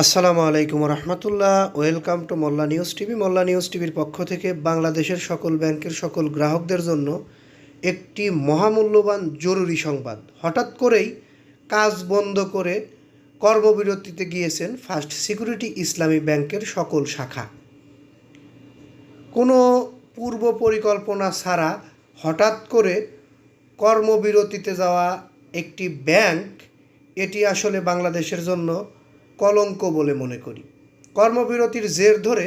আসসালামু আলাইকুম রহমতুল্লাহ welcome to Molla news TV. Molla news টিভির পক্ষ থেকে বাংলাদেশের সকল ব্যাংকের সকল গ্রাহকদের জন্য একটি মহামূল্যবান জরুরি সংবাদ। হঠাৎ করেই কাজ বন্ধ করে কর্মবিরতিতে গিয়েছেন ফার্স্ট সিকিউরিটি ইসলামী ব্যাংকের সকল শাখা। কোনো পূর্ব পরিকল্পনা ছাড়া হঠাৎ করে কর্মবিরতিতে যাওয়া একটি ব্যাংক, এটি আসলে বাংলাদেশের জন্য কলঙ্ক বলে মনে করি। কর্মবিরতির জের ধরে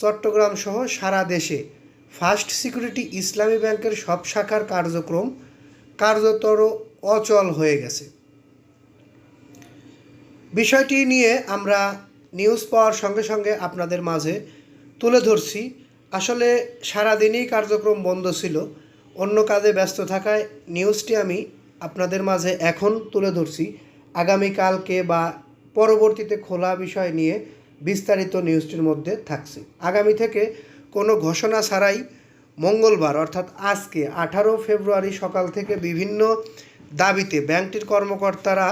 চট্টগ্রাম সহ সারা দেশে ফার্স্ট সিকিউরিটি ইসলামী ব্যাংকের সব শাখার কার্যক্রম কার্যতর অচল হয়ে গেছে। বিষয়টি নিয়ে আমরা নিউজ পাওয়ার সঙ্গে সঙ্গে আপনাদের মাঝে তুলে ধরছি। আসলে সারাদিনই কার্যক্রম বন্ধ ছিল, অন্য কাজে ব্যস্ত থাকায় নিউজটি আমি আপনাদের মাঝে এখন তুলে ধরছি। আগামীকালকে বা পরবর্তীতে খোলা বিষয় নিয়ে বিস্তারিত নিউজটির মধ্যে থাকছে। আগামী থেকে কোনো ঘোষণা ছাড়াই মঙ্গলবার, অর্থাৎ আজকে, আঠারো ফেব্রুয়ারি সকাল থেকে বিভিন্ন দাবিতে ব্যাংকটির কর্মকর্তারা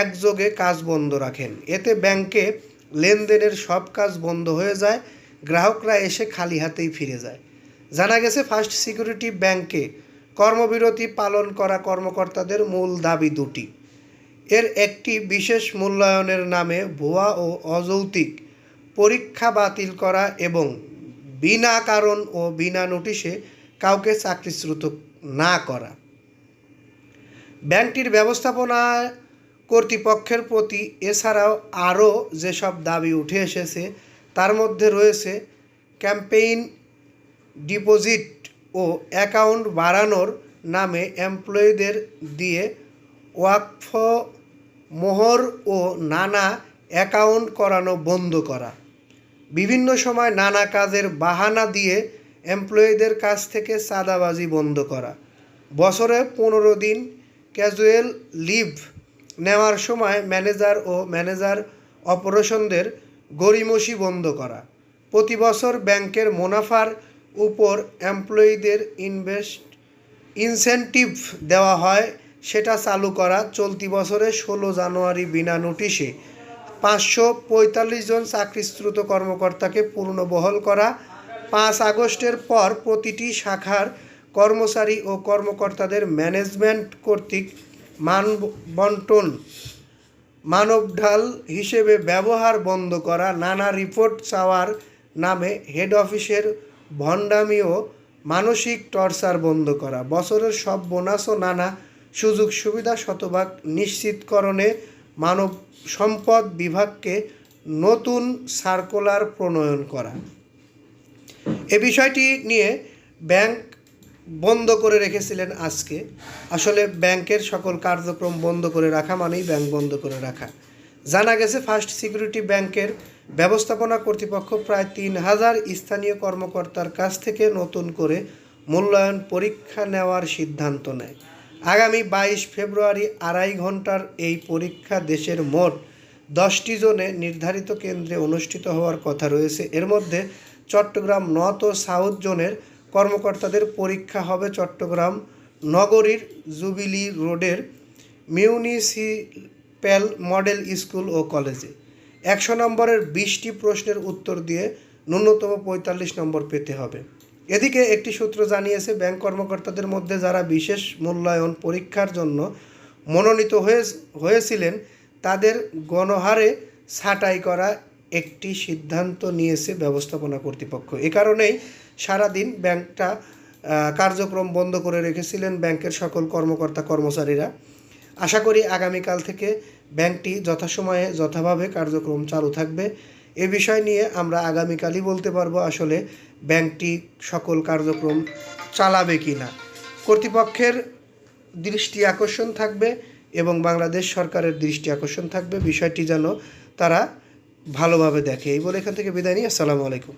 একযোগে কাজ বন্ধ রাখেন। এতে ব্যাংকে লেনদেনের সব কাজ বন্ধ হয়ে যায়, গ্রাহকরা এসে খালি হাতেই ফিরে যায়। জানা গেছে, ফার্স্ট সিকিউরিটি ব্যাংকে কর্মবিরতি পালন করা কর্মকর্তাদের মূল দাবি দুটি। এর একটি বিশেষ মূল্যায়নের নামে ভুয়া ও অযৌক্তিক পরীক্ষা বাতিল করা এবং বিনা কারণ ও বিনা নোটিশে কাউকে চাকরিচ্যুত না করা। ব্যাংকটির ব্যবস্থাপনা কর্তৃপক্ষের প্রতি এছাড়াও আরও যেসব দাবি উঠে এসেছে, তার মধ্যে রয়েছে ক্যাম্পেইন ডিপোজিট ও অ্যাকাউন্ট বাড়ানোর নামে এমপ্লয়ীদের দিয়ে ওয়াকফ, মোহর ও নানা অ্যাকাউন্ট করানো বন্ধ করা। বিভিন্ন সময় নানা কাজের বাহানা দিয়ে এমপ্লয়ীদের কাছ থেকে চাঁদাবাজি বন্ধ করা। বছরে পনেরো দিন ক্যাজুয়াল লিভ নেওয়ার সময় ম্যানেজার ও ম্যানেজার অপারেশনদের গড়িমসি বন্ধ করা। প্রতি বছর ব্যাংকের মুনাফার উপর এমপ্লয়ীদের ইনভেস্ট, ইনসেন্টিভ দেওয়া হয় সেটা চালু করা চলতি বছরে ষোলো জানুয়ারি বিনা নোটিশে। পাঁচশো পঁয়তাল্লিশ জন চাকরিচ্যুত কর্মকর্তাকে পূর্ণবহল করা। পাঁচ আগস্টের পর প্রতিটি শাখার কর্মচারী ও কর্মকর্তাদের ম্যানেজমেন্ট কর্তৃক মান বন্টন মানবঢাল হিসেবে ব্যবহার বন্ধ করা নানা রিপোর্ট চাওয়ার নামে হেড অফিসের ভণ্ডামি ও মানসিক টর্চার বন্ধ করা। বছরের সব বোনাস ও নানা সুযোগ সুবিধা শতভাগ নিশ্চিতকরণে মানব সম্পদ বিভাগকে নতুন সার্কুলার প্রণয়ন করা। এ বিষয়টি নিয়ে ব্যাংক বন্ধ করে রেখেছিলেন আজকে। আসলে ব্যাংকের সকল কার্যক্রম বন্ধ করে রাখা মানেই ব্যাংক বন্ধ করে রাখা। জানা গেছে, ফার্স্ট সিকিউরিটি ব্যাংকের ব্যবস্থাপনা কর্তৃপক্ষ প্রায় তিন হাজার স্থানীয় কর্মকর্তার কাছ থেকে নতুন করে মূল্যায়ন পরীক্ষা নেওয়ার সিদ্ধান্ত নেয়। আগামী বাইশ ফেব্রুয়ারি আড়াই ঘণ্টার এই পরীক্ষা দেশের মোট দশটি জোনে নির্ধারিত কেন্দ্রে অনুষ্ঠিত হওয়ার কথা রয়েছে। এর মধ্যে চট্টগ্রাম নর্থ ও সাউথ জোনের কর্মকর্তাদের পরীক্ষা হবে চট্টগ্রাম নগরীর জুবিলি রোডের মিউনিসিপ্যাল মডেল স্কুল ও কলেজে। একশো নম্বরের বিশটি প্রশ্নের উত্তর দিয়ে ন্যূনতম পঁয়তাল্লিশ নম্বর পেতে হবে। এদিকে একটি সূত্র জানিয়েছে, ব্যাংক কর্মকর্তাদের মধ্যে যারা বিশেষ মূল্যায়ন পরীক্ষার জন্য মনোনীত হয়ে হয়েছিলেন, তাদের গণহারে ছাঁটাই করা একটি সিদ্ধান্ত নিয়েছে ব্যবস্থাপনা কর্তৃপক্ষ। এ কারণেই সারাদিন ব্যাংকটা কার্যক্রম বন্ধ করে রেখেছিলেন ব্যাংকের সকল কর্মকর্তা, কর্মচারীরা। আশা করি আগামীকাল থেকে ব্যাংকটি যথাসময়ে, যথাভাবে কার্যক্রম চালু থাকবে। এ বিষয় নিয়ে আমরা আগামীকালই বলতে পারব আসলে ব্যাংকটি সকল কার্যক্রম চালাবে কি না। কর্তৃপক্ষের দৃষ্টি আকর্ষণ থাকবে এবং বাংলাদেশ সরকারের দৃষ্টি আকর্ষণ থাকবে। বিষয়টি যেন তারা ভালোভাবে দেখে। এই বলে এখান থেকে বিদায় নিই। আসসালামু আলাইকুম।